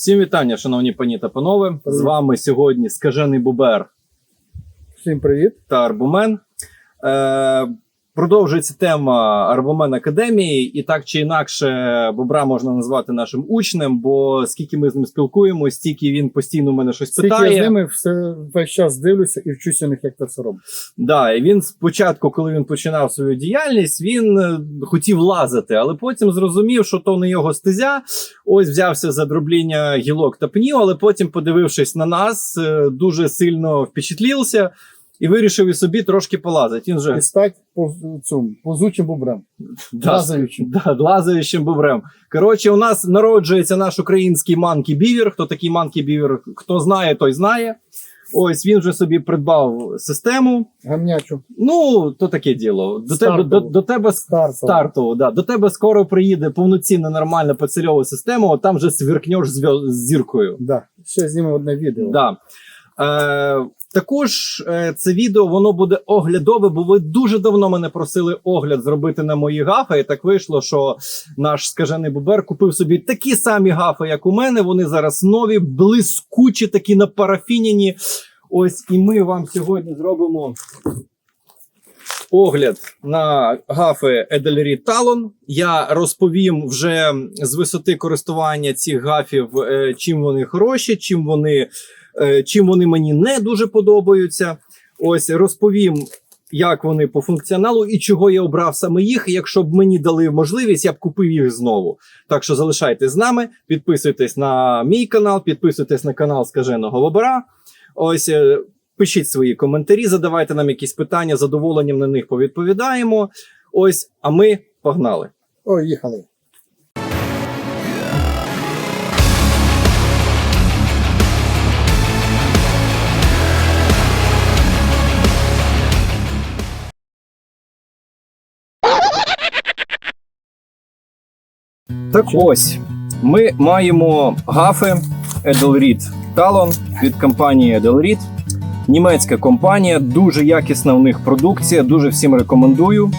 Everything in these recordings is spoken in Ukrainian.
Всім вітання, шановні пані та панове. З вами сьогодні скажений Бубер Всім привіт. та Арбумен. Е, продовжується тема Арбумен Академії, і так чи інакше, Бобра можна назвати нашим учнем, бо скільки ми з ним спілкуємося, стільки він постійно мене щось Скільки питає. я з ними все весь час дивлюся і вчуся них, як це все робить. Да, і він спочатку, коли він починав свою діяльність, він е, хотів лазити, але потім зрозумів, що то не його стезя. Ось взявся за дробління гілок та пнів, але потім, подивившись на нас, е, дуже сильно впечатлівся і вирішив і собі трошки полазити. Він вже І стать по цьому позучим бобрем. да, лазаючим. Да, лазаючим бобрем. Коротше, у нас народжується наш український манкі бівер. Хто такий манкі бівер? Хто знає, той знає. Ось він вже собі придбав систему. Гамнячу. Ну, то таке діло. До тебе, Стартову. до, до тебе Стартова. стартово, да. До тебе скоро приїде повноцінна нормальна поцільова система, там же сверкнеш зв'я- з зіркою. Да. Ще знімемо одне відео. Да. Е, також е, це відео воно буде оглядове, бо ви дуже давно мене просили огляд зробити на мої гафи. І так вийшло, що наш скажений бубер купив собі такі самі гафи, як у мене. Вони зараз нові, блискучі, такі напарафіняні. Ось і ми вам сьогодні зробимо огляд на гафи Edelrid Talon. Я розповім вже з висоти користування цих гафів, е, чим вони хороші, чим вони, чим вони мені не дуже подобаються. Ось розповім. Як вони по функціоналу і чого я обрав саме їх. Якщо б мені дали можливість, я б купив їх знову. Так що залишайтесь з нами, підписуйтесь на мій канал, підписуйтесь на канал Скаженого Бобера. Ось е, пишіть свої коментарі, задавайте нам якісь питання, задоволенням на них повідповідаємо. Ось, а ми погнали. Ой, Так ось ми маємо гафи Edelrid Talon від компанії Edelrid. Німецька компанія, дуже якісна у них продукція, дуже всім рекомендую.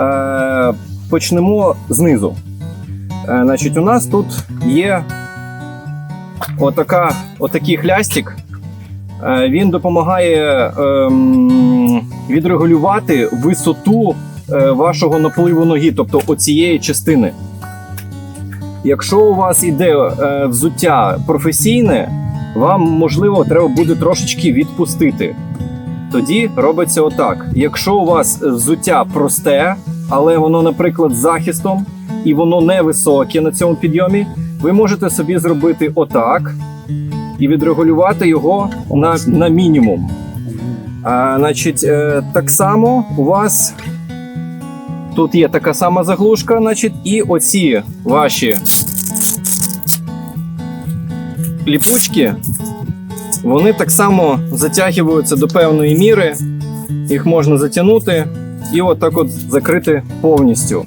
Е, почнемо знизу. Е, значить, у нас тут є отака, отакий хлястик. Е, він допомагає ем, відрегулювати висоту е, вашого напливу ноги, тобто оцієї частини. Якщо у вас іде е, взуття професійне, вам можливо треба буде трошечки відпустити. Тоді робиться отак. Якщо у вас взуття просте, але воно, наприклад, з захистом, і воно невисоке на цьому підйомі, ви можете собі зробити отак і відрегулювати його на, на мінімум. А, значить, е, так само у вас тут є така сама заглушка, значить, і оці ваші ліпучки, вони так само затягуються до певної міри. Їх можна затягнути і отак от закрити повністю.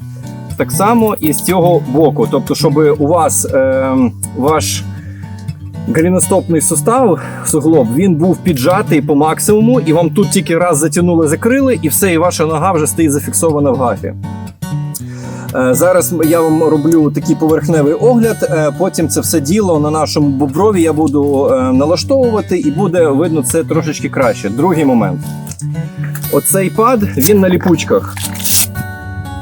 Так само і з цього боку. Тобто, щоб у вас е, ваш Галіностопний сустав, суглоб, він був піджатий по максимуму, і вам тут тільки раз затягнули, закрили, і все, і ваша нога вже стоїть зафіксована в гафі. Е, Зараз я вам роблю такий поверхневий огляд. е, Потім це все діло на нашому боброві я буду е, налаштовувати, і буде видно це трошечки краще. Другий момент. Оцей пад він на ліпучках.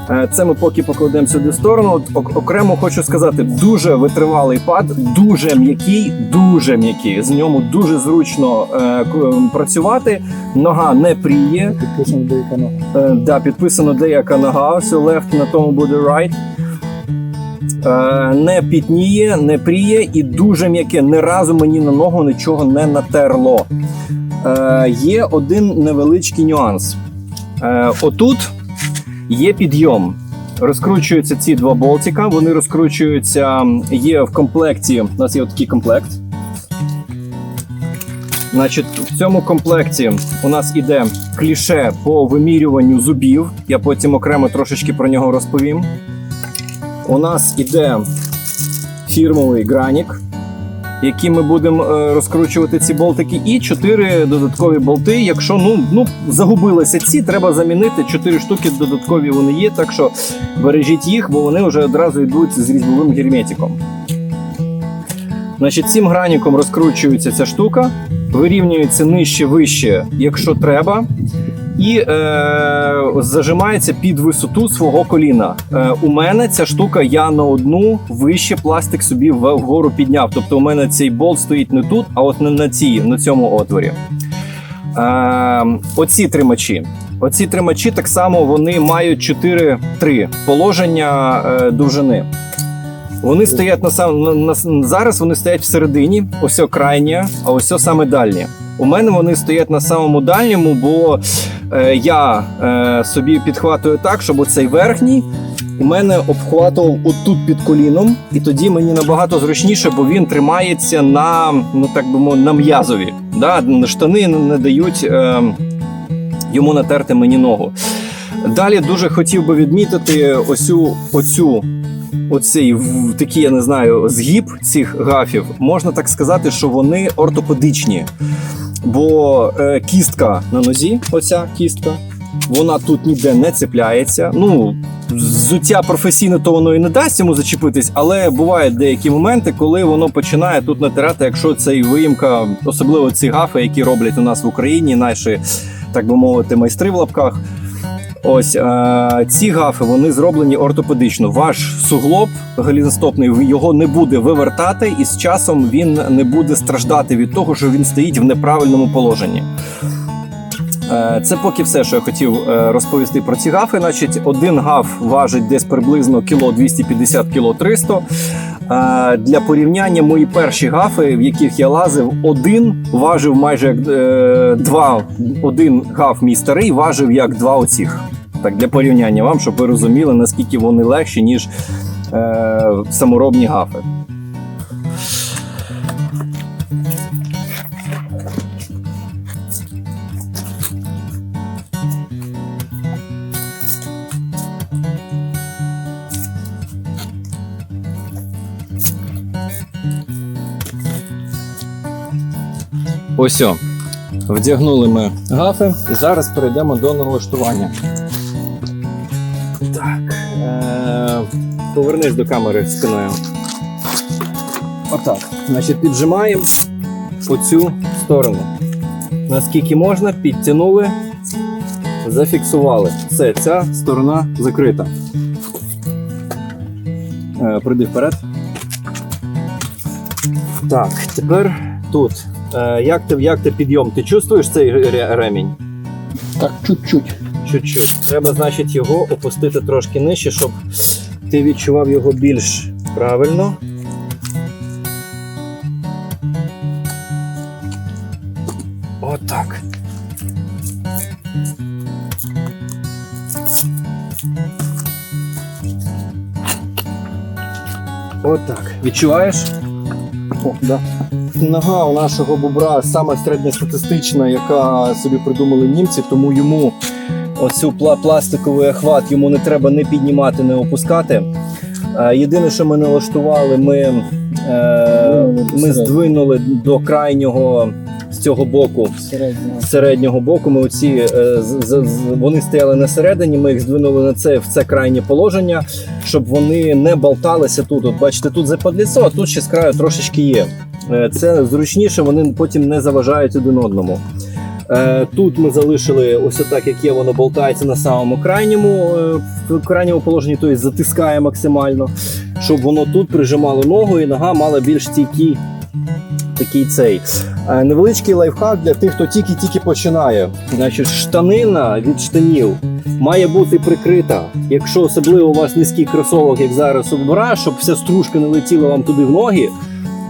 Е, Це ми поки покладемо сюди в сторону. Окремо хочу сказати, дуже витривалий пад, дуже м'який, дуже м'який. З ньому дуже зручно е, працювати. Нога не пріє. Підписано деяка нога. Е, да, підписано деяка нога, все left, на тому буде right. Не пітніє, не пріє і дуже м'яке. Ні разу мені на ногу нічого не натерло. Є один невеличкий нюанс. Отут є підйом. Розкручуються ці два болтика, вони розкручуються, є в комплекті. У нас є такий комплект. Значить, в цьому комплекті у нас іде кліше по вимірюванню зубів. Я потім окремо трошечки про нього розповім. У нас іде фірмовий гранік, яким ми будемо е, розкручувати ці болтики, і чотири додаткові болти. Якщо ну, ну загубилися ці, треба замінити. Чотири штуки додаткові вони є. Так що бережіть їх, бо вони вже одразу йдуть з різьбовим герметиком. Значить, цим граніком розкручується ця штука, вирівнюється нижче, вище, якщо треба, і е, зажимається під висоту свого коліна. Е, у мене ця штука, я на одну вище пластик собі вгору підняв. Тобто, у мене цей болт стоїть не тут, а от на, на, цій, на цьому отворі. Е, оці тримачі. Оці тримачі так само вони мають 4-3 положення е, довжини. Вони стоять на сам на, на- зараз. Вони стоять всередині, ось крайнє, а ось саме дальнє. У мене вони стоять на самому дальньому, бо я е, собі підхватую так, щоб оцей верхній у мене обхватував отут під коліном, і тоді мені набагато зручніше, бо він тримається на ну так би мовити, на м'язові. Да? Штани не, дають е, йому натерти мені ногу. Далі дуже хотів би відмітити оцю, оцю оцей такий, я не знаю, згиб цих гафів, можна так сказати, що вони ортопедичні. Бо е, кістка на нозі, оця кістка, вона тут ніде не цепляється. Ну, взуття професійне, то воно і не дасть йому зачепитись, але бувають деякі моменти, коли воно починає тут натирати, якщо цей виїмка, особливо ці гафи, які роблять у нас в Україні, наші, так би мовити, майстри в лапках. Ось е, ці гафи вони зроблені ортопедично. Ваш суглоб галінстопний його не буде вивертати, і з часом він не буде страждати від того, що він стоїть в неправильному положенні. Е, Це поки все, що я хотів е, розповісти про ці гафи. Значить, один гаф важить десь приблизно кіло 250 кіло 300. Для порівняння мої перші гафи, в яких я лазив, один важив майже як е, два. Один гаф мій старий важив як два оціх. Так, для порівняння вам, щоб ви розуміли, наскільки вони легші, ніж е, саморобні гафи. Ось о. Вдягнули ми гафи і зараз перейдемо до налаштування. Так. Е- повернись до камери спиною. Отак. Значить, піджимаємо по цю сторону. Наскільки можна, підтягнули, зафіксували. Все, ця сторона закрита. Е, прийди вперед. Так, тепер тут. Е, як, ти, як ти підйом? Ти чувствуєш цей ремінь? Так, чуть-чуть. Чуть-чуть. Треба, значить, його опустити трошки нижче, щоб ти відчував його більш правильно. Отак. Отак. Відчуваєш? Да. Нога у нашого бобра саме середньостатистична, яка собі придумали німці, тому йому оцю пла- пластиковий охват йому не треба не піднімати, не опускати. Е, Єдине, що ми налаштували, ми, е, ми здвинули до крайнього з цього боку Середньо. з середнього боку. Ми оці е, з- з- з- вони стояли на середині. Ми їх здвинули на це в це крайнє положення, щоб вони не болталися тут. От бачите, тут западліцо, а тут ще з краю трошечки є. Е, Це зручніше, вони потім не заважають один одному. Е, Тут ми залишили ось так, як є, воно болтається на самому крайньому, в крайньому положенні, тобто затискає максимально, щоб воно тут прижимало ногу і нога мала більш стійкий такий цей. Е, Невеличкий лайфхак для тих, хто тільки-тільки починає. Значить, штанина від штанів має бути прикрита. Якщо особливо у вас низький кросовок, як зараз двора, щоб вся стружка не летіла вам туди в ноги.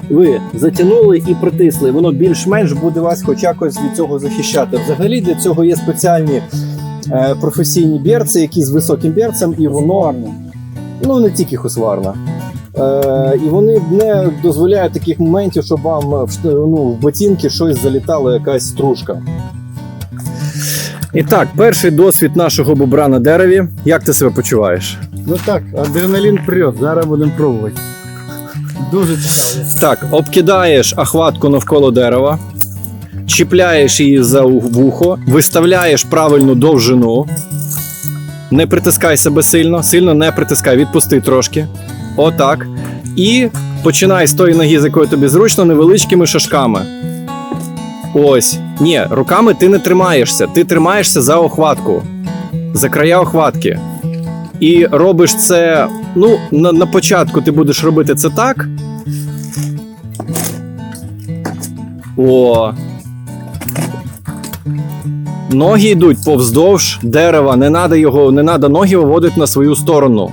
Ви затягнули і притисли. Воно більш-менш буде вас хоч якось від цього захищати. Взагалі для цього є спеціальні е, професійні берці, які з високим берцем, і воно ну не тільки хусварна. Е, і вони не дозволяють таких моментів, щоб вам в, шт- ну, в ботинки щось залітало, якась стружка. І так, перший досвід нашого бобра на дереві. Як ти себе почуваєш? Ну так, адреналін прет, зараз будемо пробувати. Дуже цікаво. Так, обкидаєш охватку навколо дерева, чіпляєш її за вухо, виставляєш правильну довжину. Не притискай себе сильно, сильно не притискай, відпусти трошки. Отак. І починай з тої ноги, з якої тобі зручно, невеличкими шажками. Ось. Ні, руками ти не тримаєшся. Ти тримаєшся за охватку, за края охватки. І робиш це. Ну, на, на початку ти будеш робити це так. О. Ноги йдуть повздовж дерева. Не треба його, не треба ноги виводити на свою сторону.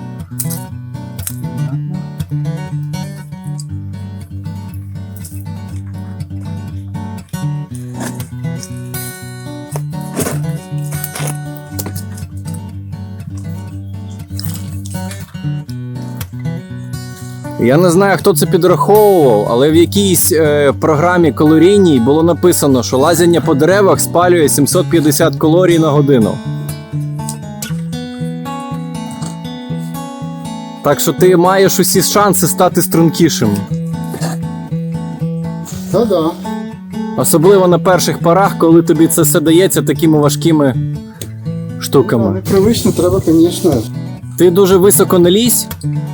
Я не знаю, хто це підраховував, але в якійсь е, програмі калорійній було написано, що лазяння по деревах спалює 750 калорій на годину. Так що ти маєш усі шанси стати стрункішим. Та-да. Особливо на перших порах, коли тобі це все дається такими важкими штуками. Непривично треба, звісно. Ти дуже високо не лізь,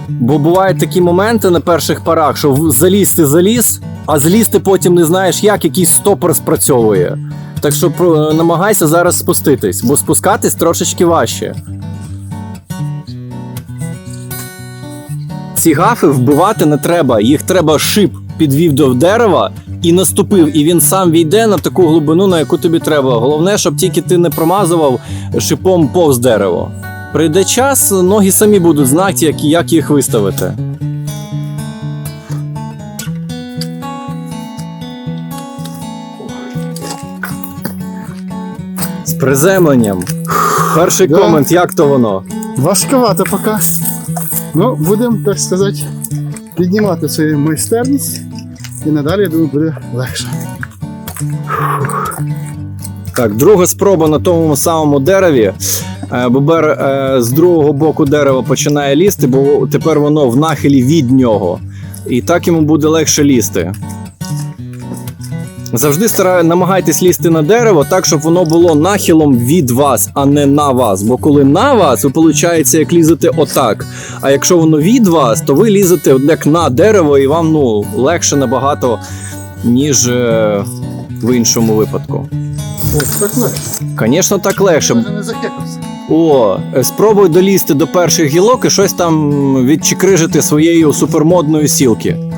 бо бувають такі моменти на перших порах, що залізти заліз, а злізти потім не знаєш як, якийсь стопор спрацьовує. Так що намагайся зараз спуститись, бо спускатись трошечки важче. Ці гафи вбивати не треба, їх треба шип підвів до дерева і наступив, і він сам війде на таку глибину, на яку тобі треба. Головне, щоб тільки ти не промазував шипом повз дерево. Прийде час, ноги самі будуть знати, як, як їх виставити. З приземленням. Перший Да. комент, як то воно? Важковато поки. Ну, будемо, так сказати, піднімати свою майстерність. І надалі, я думаю, буде легше. Так, друга спроба на тому самому дереві. Е, Бобер е, з другого боку дерева починає лізти, бо тепер воно в нахилі від нього. І так йому буде легше лізти. Завжди стараю, намагайтесь лізти на дерево так, щоб воно було нахилом від вас, а не на вас. Бо коли на вас, ви виходить, як лізете отак. А якщо воно від вас, то ви лізете як на дерево, і вам ну, легше набагато, ніж е, в іншому випадку. Ось так легше. Звісно, так легше. Не захекався. О, спробуй долізти до перших гілок і щось там відчикрижити своєю супермодною сілки.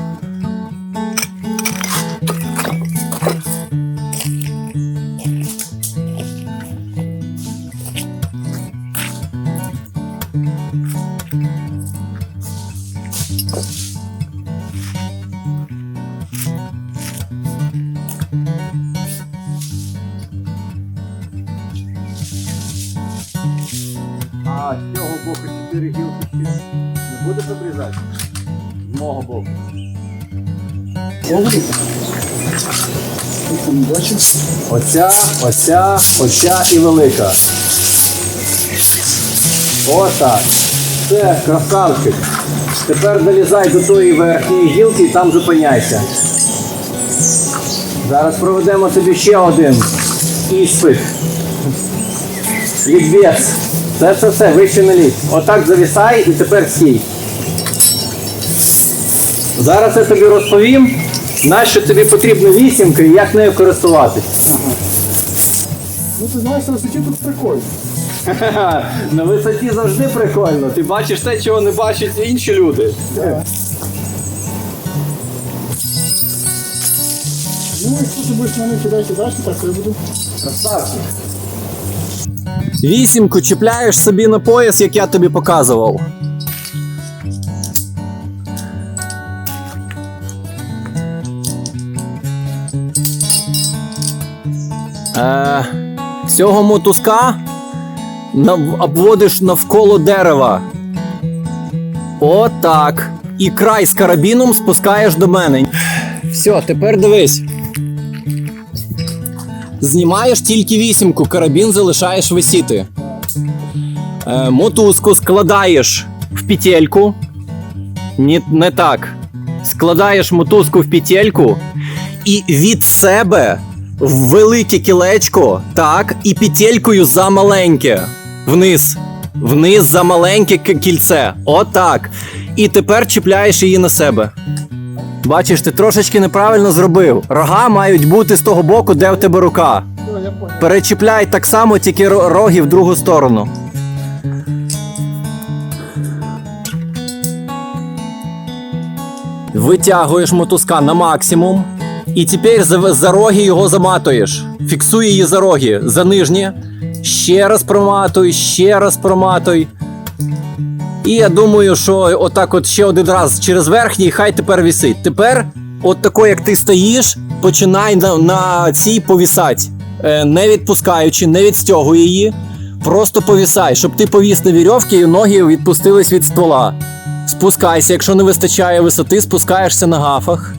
Оця, оця, оця і велика. Отак. Це красавчик. Тепер долізай до тої верхньої гілки і там зупиняйся. Зараз проведемо тобі ще один іспит. Лікбез. Це все все, вище не лізь. Отак завісай і тепер стій. Зараз я тобі розповім, нащо тобі потрібна вісімка і як нею користуватись. Ну ти знаєш, на висоті тут прикольно. На висоті завжди прикольно. Ти бачиш те, чого не бачать інші люди. Ну, якщо ти будеш мене кидати далі, так я буду. Красавчик. Вісімку чіпляєш собі на пояс, як я тобі показував. Е, цього мотузка обводиш навколо дерева. Отак. І край з карабіном спускаєш до мене. Все, тепер дивись. Знімаєш тільки вісімку, карабін залишаєш висіти. Е, мотузку складаєш в петельку. Ні, не так. Складаєш мотузку в петельку і від себе в велике кілечко, так, і петелькою за маленьке. Вниз. Вниз за маленьке кільце. Отак. І тепер чіпляєш її на себе. Бачиш, ти трошечки неправильно зробив. Рога мають бути з того боку, де в тебе рука. Перечіпляй так само, тільки роги в другу сторону. Витягуєш мотузка на максимум. І тепер за, за роги його заматуєш. Фіксуй її за роги, за нижні. Ще раз проматуй, ще раз проматуй. І я думаю, що отак от ще один раз через верхній, хай тепер вісить. Тепер, от тако, як ти стоїш, починай на, на цій повісати. Е, не відпускаючи, не відстягуй її. Просто повісай, щоб ти повіс на вірьовки і ноги відпустились від ствола. Спускайся, якщо не вистачає висоти, спускаєшся на гафах.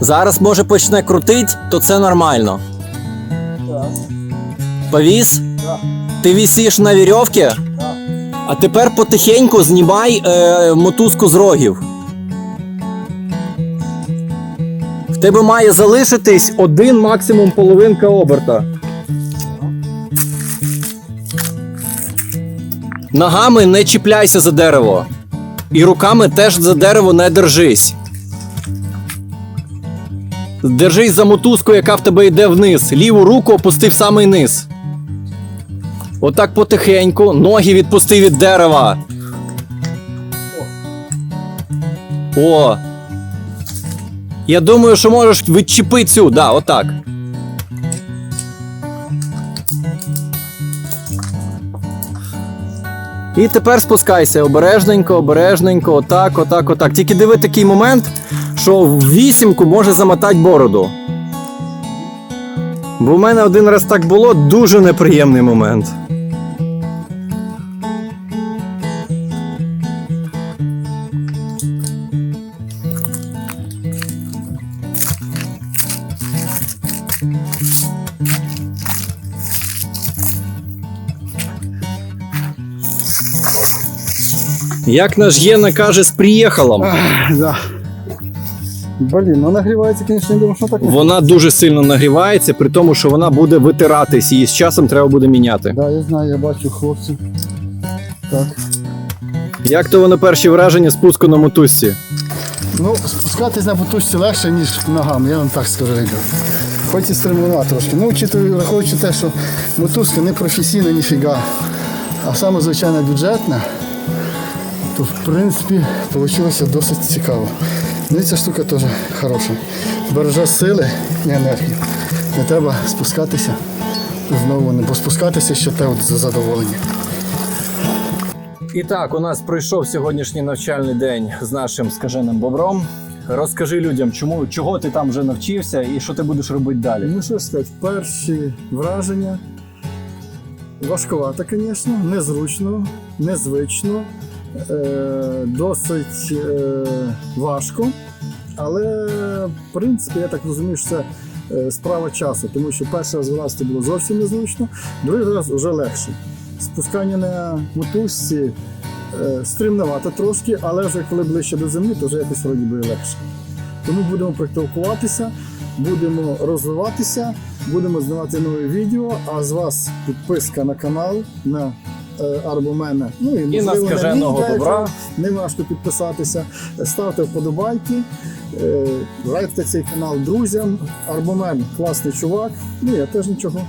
Зараз може почне крутить, то це нормально. Повіс? Ти вісиш на вірьовці? А тепер потихеньку знімай е, мотузку з рогів. В тебе має залишитись один максимум половинка оберта. Ногами не чіпляйся за дерево. І руками теж за дерево не держись. Держись за мотузку, яка в тебе йде вниз. Ліву руку опусти в самий низ. Отак потихеньку, ноги відпусти від дерева. О. Я думаю, що можеш відчепити цю, да, отак. І тепер спускайся обережненько, обережненько, отак, отак, отак. Тільки диви такий момент, що в вісімку може замотати бороду. Бо в мене один раз так було дуже неприємний момент. Як наш Єна каже, з приїхалом. Да. Блін, ну нагрівається, звісно, не думав, що так. Вона дуже сильно нагрівається, при тому, що вона буде витиратись, її з часом треба буде міняти. Да, я знаю, я бачу хлопців. Так. Як то воно перші враження спуску на мотузці? Ну, спускатись на потужці легше, ніж ногами, я вам так скажу. ребят. Хоч і стремлена трошки. Ну, вчитую, враховуючи те, що мотузка не професійна ніфіга, а саме звичайна бюджетна, то в принципі вийшло досить цікаво. Ну і ця штука теж хороша. Береже сили і енергії. Не треба спускатися знову, не бо спускатися ще те от за задоволення. І так, у нас пройшов сьогоднішній навчальний день з нашим скаженим бобром. Розкажи людям, чому чого ти там вже навчився і що ти будеш робити далі. Ну що ж сказати, перші враження. Важкувато, звісно, незручно, незвично, досить е, важко. Але, в принципі, я так розумію, що це е, справа часу, тому що перший раз вилазити було зовсім незручно, другий раз вже легше. Спускання на мотузці е, стримнувато трошки, але вже коли ближче до землі, то вже якось вроді би легше. Тому будемо практикуватися, будемо розвиватися, будемо знімати нові відео. А з вас підписка на канал на е, Арбомена. Ну і, І на скаженого мій, та, Не важко підписатися. Ставте вподобайки, е, радьте цей канал друзям. Арбомен класний чувак. Ну я теж нічого.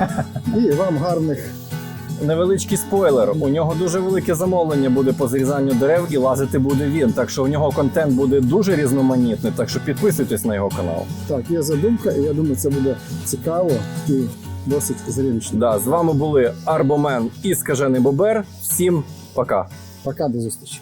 І вам гарних. Невеличкий спойлер. У нього дуже велике замовлення буде по зрізанню дерев і лазити буде він. Так що у нього контент буде дуже різноманітний. Так що підписуйтесь на його канал. Так, є задумка, і я думаю, це буде цікаво і досить зрелищно. Да, з вами були Арбомен і скажений Бобер. Всім пока. Пока, до зустрічі.